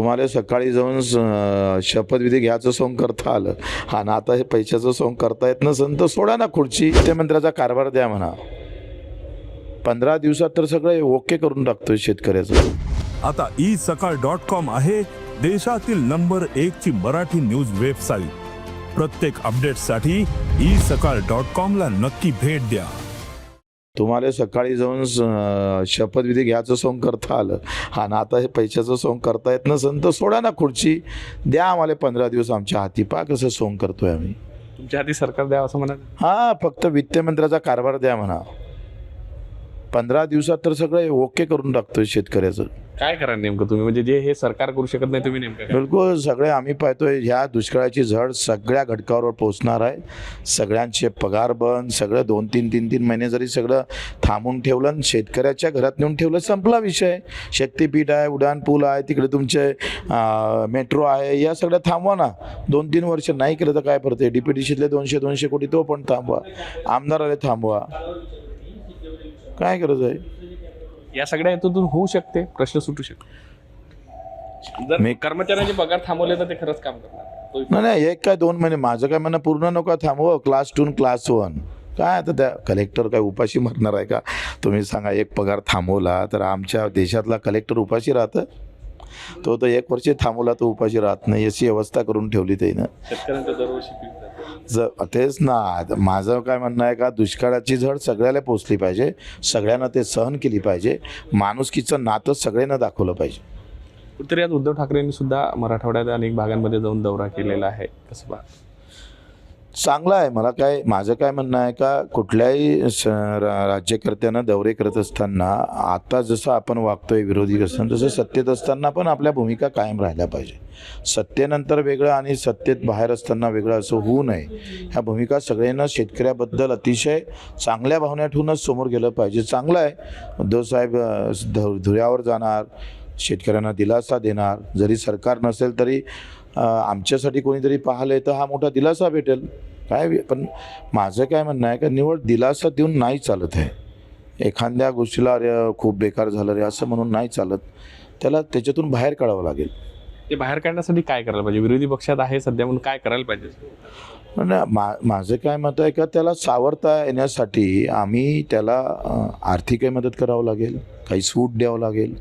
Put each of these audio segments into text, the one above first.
तुम्हाला सकाळी जाऊन स- शपथविधी घ्यायचं सोंग करता आलं. आणि आता हे पैशाचं सोंग करता येत नसेल तर सोडा ना खुर्ची. मुख्यमंत्र्याचा कारभार द्या म्हणा. पंधरा दिवसात तर सगळं ओके करून टाकतोय शेतकऱ्याचं. आता ई सकाळ डॉट कॉम आहे देशातील नंबर एक ची मराठी न्यूज वेबसाईट. प्रत्येक अपडेटसाठी ई सकाळ डॉट कॉम ला नक्की भेट द्या. तुम्हाला सकाळी जाऊन शपथविधी घ्यायचं सोंग करता आलं. आणि आता हे पैशाचं सोंग करता येत नसेल तर सोडा ना खुर्ची. द्या आम्हाला पंधरा दिवस आमच्या हाती. पा कसं सोंग करतोय आम्ही. तुमच्या हाती सरकार द्यावं असं म्हणा. हां फक्त वित्तमंत्र्याचा कारभार द्या म्हणा. पंधरा दिवसात तर सगळं ओके करून टाकतोय शेतकऱ्याचं. काय करा नेमकं तुम्ही? म्हणजे जे हे सरकार करू शकत नाही तुम्ही नेमकं? बिलकुल सगळे आम्ही पाहतोय ह्या दुष्काळाची झड सगळ्या घटकावर पोचणार आहे. सगळ्यांचे पगार बंद सगळं दोन तीन तीन तीन महिने जरी सगळं थांबून ठेवलं आणि शेतकऱ्याच्या घरात नेऊन ठेवलं संपला विषय. शक्तीपीठ आहे उड्डाण पूल आहे तिकडे तुमचे मेट्रो आहे या सगळ्या थांबवा ना. दोन तीन वर्ष नाही केलं तर काय पडते डीपीडीसीतले दोनशे दोनशे कोटी तो पण थांबवा. आमदाराला थांबवा. काय गरज आहे? या सगळ्या हेतूतून होऊ शकते प्रश्न सुटू शकतो. जर मी- कर्मचाऱ्यांचे पगार थांबवले तर ते खरंच काम करणार. तो नाही नाही एक काय दोन महिने माझं काय म्हणणं पूर्ण नको थांबव क्लास टू क्लास वन काय आता त्या कलेक्टर काय उपाशी मरणार आहे का? तुम्ही सांगा एक पगार थांबवला तर आमच्या देशातला कलेक्टर उपाशी राहतं? तो तर एक वर्ष थांबवला तो उपाशी राहत नाही. अशी व्यवस्था करून ठेवली त्यानं. शेतकऱ्यांचं दरवर्षी पीक जातं. ज तेच ना. माझं काय म्हणणं आहे का दुष्काळाची झड सगळ्याला पोचली पाहिजे. सगळ्यांना ते सहन केली पाहिजे. माणुसकीचं नातं सगळ्यांना दाखवलं पाहिजे. कुठेतरी आज उद्धव ठाकरेंनी सुद्धा मराठवाड्यात अनेक भागांमध्ये जाऊन दौरा केलेला आहे. कसं पहा चांगलं आहे. मला काय माझं काय म्हणणं आहे का कुठल्याही स- रा- राज्यकर्त्यांना दौरे करत असताना आता जसं आपण वागतोय विरोधी असताना तसं सत्तेत असताना पण आपल्या भूमिका कायम राहिल्या पाहिजे. सत्तेनंतर वेगळं आणि सत्तेत बाहेर असताना वेगळं असं होऊ नये. ह्या भूमिका सगळ्यांना शेतकऱ्याबद्दल अतिशय चांगल्या भावना ठेवूनच समोर गेलं पाहिजे. चांगलं आहे. उद्धव साहेब धुऱ्यावर जाणार शेतकऱ्यांना दिलासा देणार. जरी सरकार नसेल तरी आमच्यासाठी कोणीतरी पाहिलं तर हा मोठा दिलासा भेटेल. काय पण माझं काय म्हणणं आहे का निवड दिलासा देऊन नाही चालत आहे एखाद्या गोष्टीला अरे खूप बेकार झालं रे असं म्हणून नाही चालत. त्याला त्याच्यातून बाहेर काढावं लागेल. ते बाहेर काढण्यासाठी काय करायला पाहिजे? विरोधी पक्षात आहे सध्या म्हणून काय करायला पाहिजे? पण मा माझं काय मत आहे का त्याला सावरता येण्यासाठी आम्ही त्याला आर्थिकही मदत करावं लागेल. काही सूट द्यावं लागेल.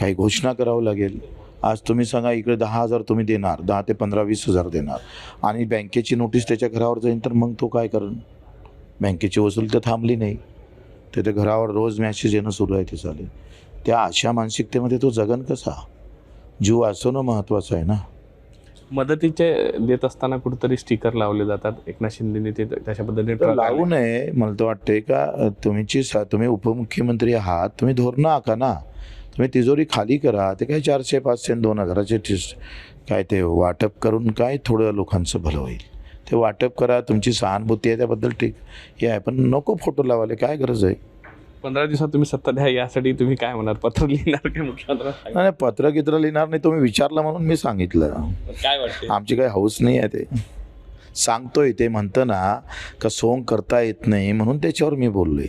काही घोषणा करावं लागेल. आज तुम्ही सांगा इकडे दहा हजार तुम्ही देणार दहा ते पंधरा वीस हजार देणार. आणि बँकेची नोटीस त्याच्या घरावर जाईल तर मग तो काय करण बँकेची वसूल तर थांबली नाही. त्या घरावर रोज मॅसेज येणं सुरू आहे ते चालेल. त्या अशा मानसिकतेमध्ये तो जगन कसा? जीव वाचवणं महत्त्वाचं आहे ना. मदतीचे देत असताना कुठेतरी स्टिकर लावले जातात. एकनाथ शिंदेने ते तशा पद्धतीने लावू. नये. मला तर वाटते का सा- तुम्ही उपमुख्यमंत्री आहात. तुम्ही धोरणं आखा ना. तुम्ही तिजोरी खाली करा. ते काय चारशे पाचशे दोन हजाराचे काय ते वाटप करून काय थोडं लोकांचं भलं होईल. ते वाटप करा तुमची सहानुभूती आहे त्याबद्दल ठीक हे आहे. पण नको फोटो लावाले काय गरज आहे? पंधरा दिवसात तुम्ही सत्ता द्या यासाठी तुम्ही काय म्हणणार? पत्र लिहिणार काय मुख्यमंत्री नाही पत्र गित्र लिहिणार नाही तुम्ही विचारलं म्हणून मी सांगितलं. काय वाटते आमची काही हौस नाही आहे ते. सांगतोय ते म्हणतं ना का सोंग करता येत नाही म्हणून त्याच्यावर मी बोललोय.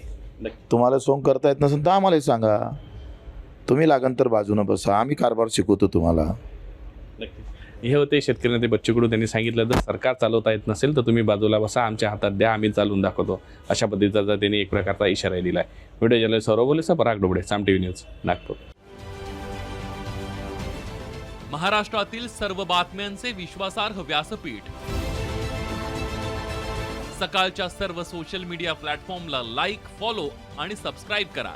तुम्हाला सोंग करता येत नसेल तर आम्हालाही सांगा. तुम्ही लागन तर बाजूनं बसा आम्ही कारभार शिकवतो तुम्हाला. नक्की. हे होते शेतकरी नेते बच्चू कडू त्यांनी सांगितलं जर सरकार चालवता येत नसेल तर तुम्ही बाजूला बसा आमच्या हातात द्या आम्ही चालून दाखवतो. अशा पद्धतीचा जर त्यांनी एक प्रकारचा इशारा दिला आहे. Video journalist Saurabh बोलेचा Parag Dobde Saam T V news Nagpur. महाराष्ट्रातील सर्व बातम्यांचे विश्वासार्ह व्यासपीठ. सकाळच्या सर्व सोशल मीडिया प्लॅटफॉर्मला लाईक फॉलो आणि सबस्क्राईब करा.